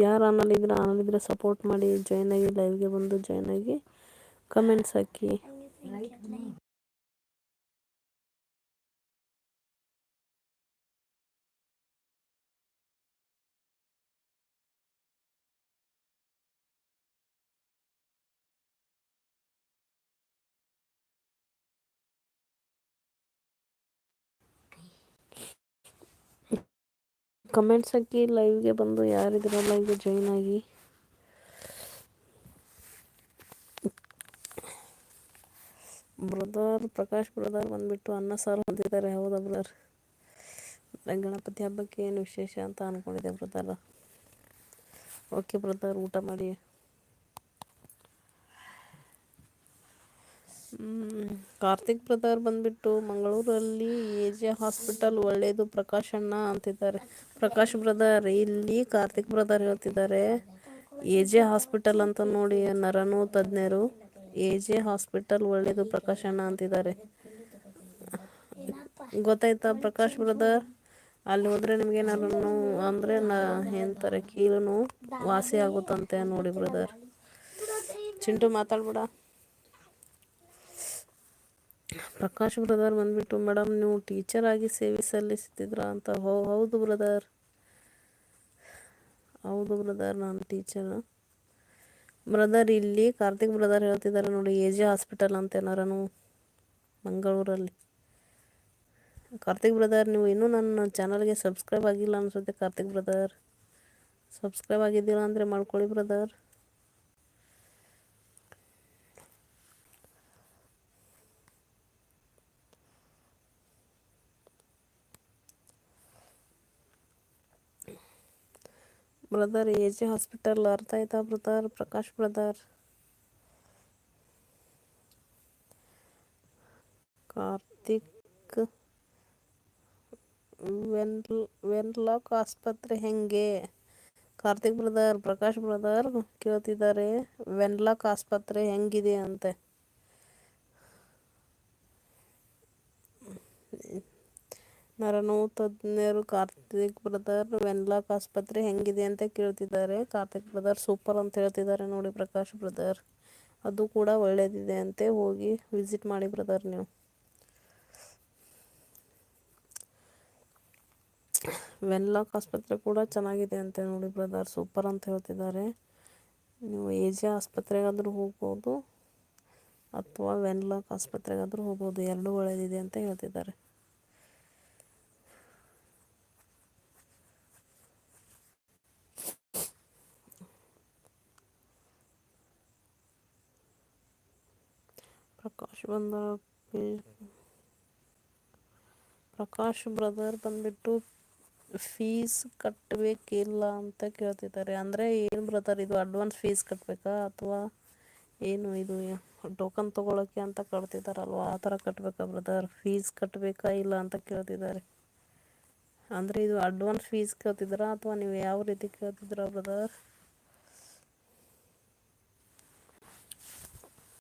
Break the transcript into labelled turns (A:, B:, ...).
A: ಯಾರು ಆನಲ್ಲಿದ್ರೆ ಆನಲ್ಲಿದ್ರೆ ಸಪೋರ್ಟ್ ಮಾಡಿ ಜಾಯ್ನ್ ಆಗಿ ಲೈವ್ಗೆ ಬಂದು ಜಾಯ್ನ್ ಆಗಿ ಕಮೆಂಟ್ಸ್ ಹಾಕಿ. ಕಮೆಂಟ್ಸ್ ಹಾಕಿ ಲೈವ್ಗೆ ಬಂದು ಯಾರಿದ್ದೀರ ಲೈವ್ಗೆ ಜಾಯ್ನ್ ಆಗಿ. ಬ್ರದರ್ ಪ್ರಕಾಶ್ ಬ್ರದರ್ ಬಂದ್ಬಿಟ್ಟು ಅನ್ನ, ಸಾರು ಹೊಂದಿದ್ದಾರೆ. ಹೌದಾ ಬ್ರದರ್ ಗಣಪತಿ ಹಬ್ಬಕ್ಕೆ ಏನು ವಿಶೇಷ ಅಂತ ಅಂದ್ಕೊಂಡಿದ್ದೆ ಬ್ರದರ್ ಓಕೆ ಬ್ರದರ್ ಊಟ ಮಾಡಿ. ಕಾರ್ತಿಕ್ ಬ್ರದರ್ ಬಂದ್ಬಿಟ್ಟು ಮಂಗಳೂರಲ್ಲಿ ಎ ಜೆ ಹಾಸ್ಪಿಟಲ್ ಒಳ್ಳೆಯದು ಪ್ರಕಾಶ್ ಅಣ್ಣ ಅಂತಿದ್ದಾರೆ. ಪ್ರಕಾಶ್ ಬ್ರದರ್, ಇಲ್ಲಿ ಕಾರ್ತಿಕ್ ಬ್ರದರ್ ಹೇಳ್ತಿದ್ದಾರೆ ಎ ಜೆ ಹಾಸ್ಪಿಟಲ್ ಅಂತ ನೋಡಿ ನರನು ತಜ್ಞರು ಎ ಜೆ ಹಾಸ್ಪಿಟಲ್ ಒಳ್ಳೆಯದು ಪ್ರಕಾಶ್ ಅಣ್ಣ ಅಂತಿದ್ದಾರೆ. ಗೊತ್ತಾಯ್ತಾ ಪ್ರಕಾಶ್ ಬ್ರದರ್? ಅಲ್ಲಿ ಹೋದ್ರೆ ನಿಮಗೆ ನರನು ಅಂದರೆ ನ ಏನಂತಾರೆ ಕೀಲು ವಾಸಿ ಆಗುತ್ತಂತೆ ನೋಡಿ ಬ್ರದರ್. ಚಿಂಟು ಮಾತಾಡ್ಬಿಡ. ಪ್ರಕಾಶ್ ಬ್ರದರ್ ಬಂದ್ಬಿಟ್ಟು, ಮೇಡಮ್, ನೀವು ಟೀಚರ್ ಆಗಿ ಸೇವೆ ಸಲ್ಲಿಸ್ತಿದ್ರ ಅಂತ. ಹೋ, ಹೌದು ಬ್ರದರ್. ಹೌದು ಬ್ರದರ್, ನಾನು ಟೀಚರ್. ಬ್ರದರ್, ಇಲ್ಲಿ ಕಾರ್ತಿಕ್ ಬ್ರದರ್ ಹೇಳ್ತಿದ್ದಾರೆ ನೋಡಿ, ಎ ಜೆ ಹಾಸ್ಪಿಟಲ್ ಅಂತ ಏನಾರನು ಮಂಗಳೂರಲ್ಲಿ. ಕಾರ್ತಿಕ್ ಬ್ರದರ್, ನೀವು ಇನ್ನೂ ನನ್ನ ಚಾನಲ್ಗೆ ಸಬ್ಸ್ಕ್ರೈಬ್ ಆಗಿಲ್ಲ ಅನ್ಸುತ್ತೆ ಕಾರ್ತಿಕ್ ಬ್ರದರ್. ಸಬ್ಸ್ಕ್ರೈಬ್ ಆಗಿದ್ದೀರಾ ಅಂದರೆ ಮಾಡ್ಕೊಳ್ಳಿ brother. Brother A J hospital ಅರ್ಥ ಆಯ್ತಾ ಬ್ರದರ್ ಪ್ರಕಾಶ್ ಬ್ರದರ್ ಕಾರ್ತಿಕ್ ವೆನ್ ವೆನ್ಲಾಕ್ ಆಸ್ಪತ್ರೆ ಹೆಂಗೆ ಕಾರ್ತಿಕ್ ಬ್ರದರ್ ಪ್ರಕಾಶ್ ಬ್ರದರ್ ಕೇಳ್ತಿದ್ದಾರೆ ವೆನ್ಲಾಕ್ ಆಸ್ಪತ್ರೆ ಹೆಂಗಿದೆ ಅಂತೆ ನರನೋವು ತಜ್ಞರು ಕಾರ್ತಿಕ್ ಬ್ರದರ್ ವೆನ್ಲಾಕ್ ಆಸ್ಪತ್ರೆ ಹೆಂಗಿದೆ ಅಂತ ಕೇಳ್ತಿದ್ದಾರೆ. ಕಾರ್ತಿಕ್ ಬ್ರದರ್ ಸೂಪರ್ ಅಂತ ಹೇಳ್ತಿದ್ದಾರೆ ನೋಡಿ ಪ್ರಕಾಶ್ ಬ್ರದರ್. ಅದು ಕೂಡ ಒಳ್ಳೆಯದಿದೆ ಅಂತೆ. ಹೋಗಿ ವಿಸಿಟ್ ಮಾಡಿ ಬ್ರದರ್ ನೀವು. ವೆನ್ಲಾಕ್ ಆಸ್ಪತ್ರೆ ಕೂಡ ಚೆನ್ನಾಗಿದೆ ಅಂತೆ ನೋಡಿ ಬ್ರದರ್. ಸೂಪರ್ ಅಂತ ಹೇಳ್ತಿದ್ದಾರೆ. ನೀವು ಎ ಜೆ ಆಸ್ಪತ್ರೆಗಾದರೂ ಹೋಗ್ಬೋದು ಅಥವಾ ವೆನ್ಲಾಕ್ ಆಸ್ಪತ್ರೆಗಾದರೂ ಹೋಗ್ಬೋದು. ಎರಡೂ ಒಳ್ಳೆಯದಿದೆ ಅಂತ ಹೇಳ್ತಿದ್ದಾರೆ. ಪ್ರಕಾಶ್ ಬಂದ ಪ್ರಕಾಶ್ ಬ್ರದರ್ ಬಂದ್ಬಿಟ್ಟು ಫೀಸ್ ಕಟ್ಟಬೇಕಿಲ್ಲ ಅಂತ ಕೇಳ್ತಿದ್ದಾರೆ. ಅಂದರೆ ಏನು ಬ್ರದರ್ ಇದು ಅಡ್ವಾನ್ಸ್ ಫೀಸ್ ಕಟ್ಟಬೇಕಾ ಅಥವಾ ಏನು ಇದು ಟೋಕನ್ ತೊಗೊಳಕ್ಕೆ ಅಂತ ಕಟ್ತಿದ್ದಾರಲ್ವ? ಆ ಥರ ಕಟ್ಟಬೇಕಾ ಬ್ರದರ್ ಫೀಸ್ ಕಟ್ಟಬೇಕಾ ಇಲ್ಲ ಅಂತ ಕೇಳ್ತಿದ್ದಾರೆ. ಅಂದರೆ ಇದು ಅಡ್ವಾನ್ಸ್ ಫೀಸ್ ಕೇಳ್ತಿದ್ದೀರಾ ಅಥವಾ ನೀವು ಯಾವ ರೀತಿ ಕೇಳ್ತಿದ್ದೀರಾ ಬ್ರದರ್